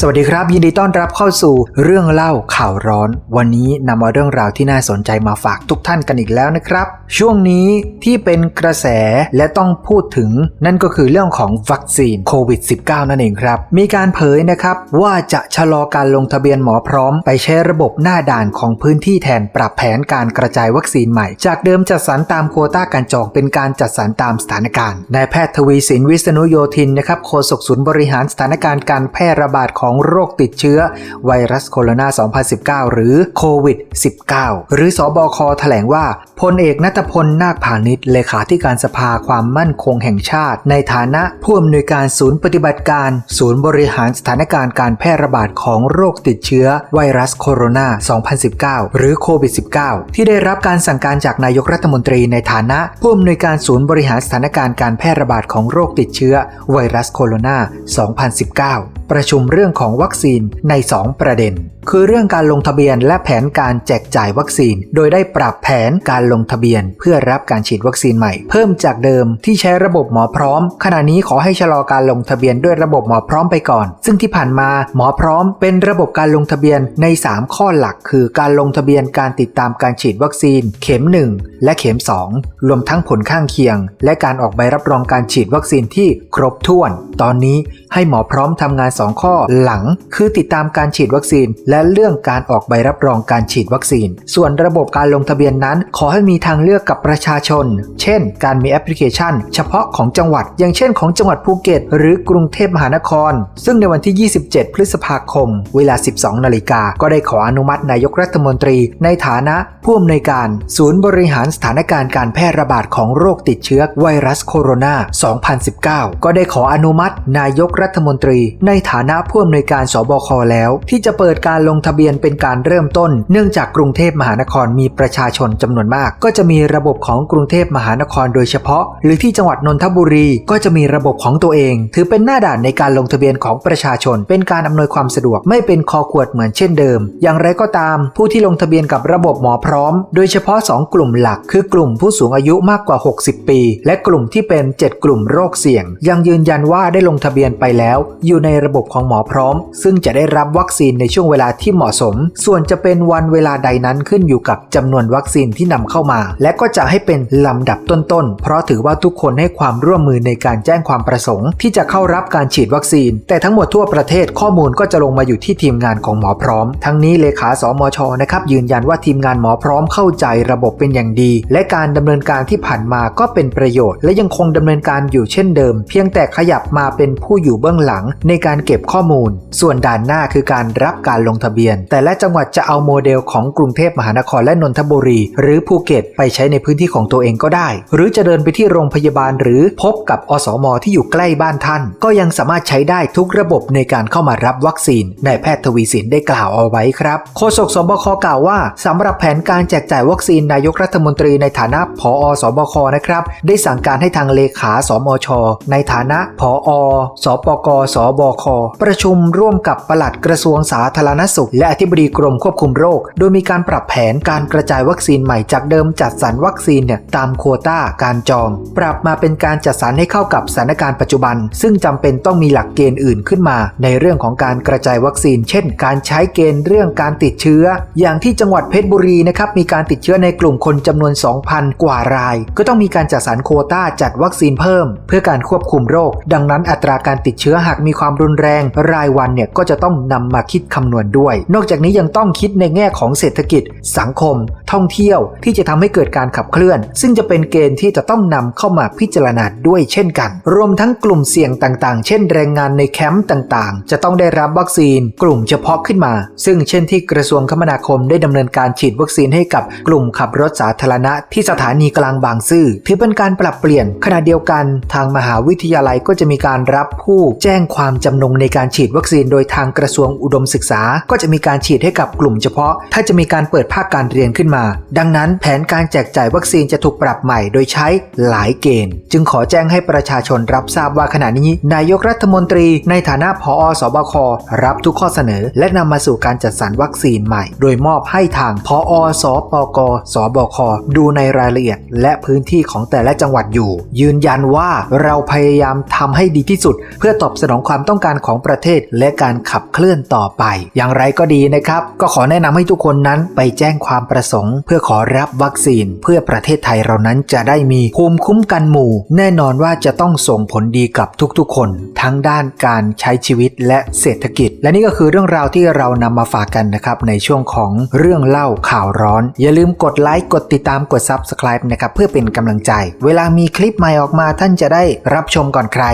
สวัสดีครับ ยินดีต้อนรับเข้าสู่เรื่องเล่าข่าวร้อน วันนี้นำมาเรื่องราวที่น่าสนใจมาฝากทุกท่านกันอีกแล้วนะครับ ช่วงนี้ที่เป็นกระแสและต้องพูดถึง นั่นก็คือเรื่องของวัคซีนโควิด -19 นั่นเองครับ มีการเผยนะครับว่าจะชะลอการลงทะเบียนหมอพร้อม ไปใช้ระบบหน้าด่านของพื้นที่แทนปรับแผนการกระจายวัคซีนใหม่ จากเดิมจัดสรรตามโควต้าการจองเป็นการจัดสรรตามสถานการณ์นายแพทย์ทวีสินวิษณุโยธินนะครับโฆษกศูนย์บริหารสถานการณ์การแพร่ระบาดของของโรคติดเชื้อ ไวรัสโคโรนา 2019 หรือโควิด -19 หรือสอบคแถลงว่าพลเอกนัทพลนาคพาณิชย์เลขาธิการสภาความมั่นคงแห่งชาติ ในฐานะผู้อำนวยการศูนย์ปฏิบัติการ ศูนย์บริหารสถานการณ์การแพร่ระบาดของโรคติดเชื้อ ไวรัสโคโรนา 2019 หรือโควิด -19 ที่ได้รับการสั่งการจากนายกรัฐมนตรีในฐานะผู้อำนวยการศูนย์บริหารสถานการณ์การแพร่ระบาดของโรคติดเชื้อ ไวรัสโคโรนา 2019 ประชุมเรื่องของวัคซีนใน 2 ประเด็น คือเรื่องการลงทะเบียนและแผนการแจกจ่ายวัคซีน โดยได้ปรับแผนการลงทะเบียน เพื่อรับการฉีดวัคซีนใหม่ เพิ่มจากเดิมที่ใช้ระบบหมอพร้อม ขณะนี้ขอให้ชะลอการลงทะเบียนด้วยระบบหมอพร้อมไปก่อน ซึ่งที่ผ่านมาหมอพร้อมเป็นระบบการลงทะเบียนใน 3 ข้อหลัก คือการลงทะเบียนการติดตามการฉีดวัคซีน เข็ม 1และเข็ม 2 รวมทั้งผลข้างเคียง และการออกใบรับรองการฉีดวัคซีนที่ครบถ้วน ตอนนี้ให้หมอพร้อมทำงาน 2 ข้อหลัง คือติดตามการฉีดวัคซีน และเรื่องการออกใบรับรองการฉีดวัคซีน ส่วนระบบการลงทะเบียนนั้น ขอให้มีทางเลือกกับประชาชน เช่น การมีแอปพลิเคชัน เฉพาะของจังหวัด อย่างเช่น ของจังหวัดภูเก็ต หรือกรุงเทพมหานคร ซึ่งในวันที่ 27 พฤษภาคม เวลา 12 นาฬิกา ก็ได้ขออนุมัตินายกรัฐมนตรี ในฐานะผู้อำนวยการ ศูนย์บริหารสถานการณ์การแพร่ระบาดของโรคติดเชื้อไวรัสโคโรนา 2019 ก็ได้ขออนุมัติ นายกรัฐมนตรี ในฐานะผู้อำนวยการสบคแล้ว ที่จะเปิดการลงทะเบียนเป็นการเริ่มต้น เนื่องจากกรุงเทพมหานครมีประชาชนจำนวนมาก ก็จะมีระบบของกรุงเทพมหานครโดยเฉพาะ หรือที่จังหวัดนนทบุรีก็จะมีระบบของตัวเอง ถือเป็นหน้าด่านในการลงทะเบียนของประชาชน เป็นการอำนวยความสะดวกไม่เป็นคอขวดเหมือนเช่นเดิม อย่างไรก็ตาม ผู้ที่ลงทะเบียนกับระบบหมอพร้อม โดยเฉพาะ 2 กลุ่มหลักคือกลุ่มผู้สูงอายุมากกว่า 60 ปี และกลุ่มที่เป็น 7 กลุ่มโรคเสี่ยง ยังยืนยันว่าได้ลงทะเบียนไปแล้ว อยู่ในระบบของหมอพร้อม ซึ่งจะได้รับวัคซีนในช่วงเวลาที่เหมาะสม ส่วนจะเป็นวันเวลาใดนั้นขึ้นอยู่กับจำนวนวัคซีนที่นำเข้ามา และก็จะให้เป็นลำดับต้นๆ เพราะถือว่าทุกคนให้ความร่วมมือในการแจ้งความประสงค์ ที่จะเข้ารับการฉีดวัคซีน แต่ทั้งหมดทั่วประเทศข้อมูลก็จะลงมาอยู่ที่ทีมงานของหมอพร้อม ทั้งนี้เลขาสมชนะครับยืนยันว่าทีมงานหมอพร้อมเข้าใจระบบเป็นอย่างดีและการดำเนินการที่ผ่านมาก็เป็นประโยชน์ และยังคงดำเนินการอยู่เช่นเดิม เพียงแต่ขยับมาเป็นผู้อยู่เบื้องหลังในการเก็บข้อมูล ส่วนด่านหน้าคือการรับการลงทะเบียน แต่และจังหวัดจะเอาโมเดลของกรุงเทพมหานครและนนทบุรี หรือภูเก็ตไปใช้ในพื้นที่ของตัวเองก็ได้ หรือจะเดินไปที่โรงพยาบาลหรือพบกับอสมที่อยู่ใกล้บ้านท่าน ก็ยังสามารถใช้ได้ทุกระบบในการเข้ามารับวัคซีนนายแพทย์ทวีสินได้กล่าวเอาไว้ครับโฆษกสบคกล่าวว่าสำหรับแผนการแจกจ่ายวัคซีนนายกรัฐมนตรีในฐานะผอสบคนะครับ ได้สั่งการให้ทางเลขาสมช ในฐานะผอสปกสบค ประชุมร่วมกับปลัดกระทรวงสาธารณสุข และอธิบดีกรมควบคุมโรค โดยมีการปรับแผนการกระจายวัคซีนใหม่จากเดิมจัดสรรวัคซีนเนี่ยตามโควต้าการจอง ปรับมาเป็นการจัดสรรให้เข้ากับสถานการณ์ปัจจุบัน ซึ่งจำเป็นต้องมีหลักเกณฑ์อื่นขึ้นมา ในเรื่องของการกระจายวัคซีน เช่น การใช้เกณฑ์เรื่องการติดเชื้อ อย่างที่จังหวัดเพชรบุรีนะครับมีการติดเชื้อในกลุ่มคนจำนวน2,000 กว่าราย ก็ต้องมีการจัดสรรโคต้าจัดวัคซีนเพิ่ม เพื่อการควบคุมโรค ดังนั้นอัตราการติดเชื้อหากมีความรุนแรง รายวันเนี่ยก็จะต้องนำมาคิดคำนวณด้วย นอกจากนี้ยังต้องคิดในแง่ของเศรษฐกิจ สังคมท่องเที่ยว ที่จะทำให้เกิดการขับเคลื่อน ซึ่งจะเป็นเกณฑ์ที่จะต้องนำเข้ามาพิจารณาด้วยเช่นกัน รวมทั้งกลุ่มเสี่ยงต่างๆ เช่น แรงงานในแคมป์ต่างๆ จะต้องได้รับวัคซีน กลุ่มเฉพาะขึ้นมา ซึ่งเช่นที่กระทรวงคมนาคมได้ดำเนินการฉีดวัคซีนให้กับกลุ่มขับรถสาธารณะที่สถานีกลางบางซื่อถือเป็นการปรับเปลี่ยนขณะเดียวกัน ทางมหาวิทยาลัยก็จะมีการรับผู้แจ้งความจำนงในการฉีดวัคซีนโดยทางกระทรวงอุดมศึกษา ก็จะมีการฉีดให้กับกลุ่มเฉพาะ ถ้าจะมีการเปิดภาคการเรียนขึ้นมาดังนั้นแผนการแจกจ่ายวัคซีนจะถูกปรับใหม่โดยใช้หลายเกณฑ์ จึงขอแจ้งให้ประชาชนรับทราบว่าขณะนี้นายกรัฐมนตรีในฐานะผอสบครับทุกข้อเสนอ และนำมาสู่การจัดสรรวัคซีนใหม่ โดยมอบให้ทางพอสปกสบคดูในรายละเอียด และพื้นที่ของแต่ละจังหวัดอยู่ ยืนยันว่าเราพยายามทำให้ดีที่สุด เพื่อตอบสนองความต้องการของประเทศและการขับเคลื่อนต่อไป อย่างไรก็ดีนะครับ ก็ขอแนะนำให้ทุกคนนั้นไปแจ้งความประสงค์เพื่อขอรับวัคซีน เพื่อประเทศไทยเรานั้นจะได้มีภูมิคุ้มกันหมู่ แน่นอนว่าจะต้องส่งผลดีกับทุกๆ คน ทั้งด้านการใช้ชีวิตและเศรษฐกิจ และนี่ก็คือเรื่องราวที่เรานำมาฝากกันนะครับในช่วงของเรื่องเล่าข่าวร้อน อย่าลืมกดไลค์กดติดตามกด Subscribe นะครับเพื่อเป็นกำลังใจ เวลามีคลิปใหม่ออกมาท่านจะได้รับชมก่อนใคร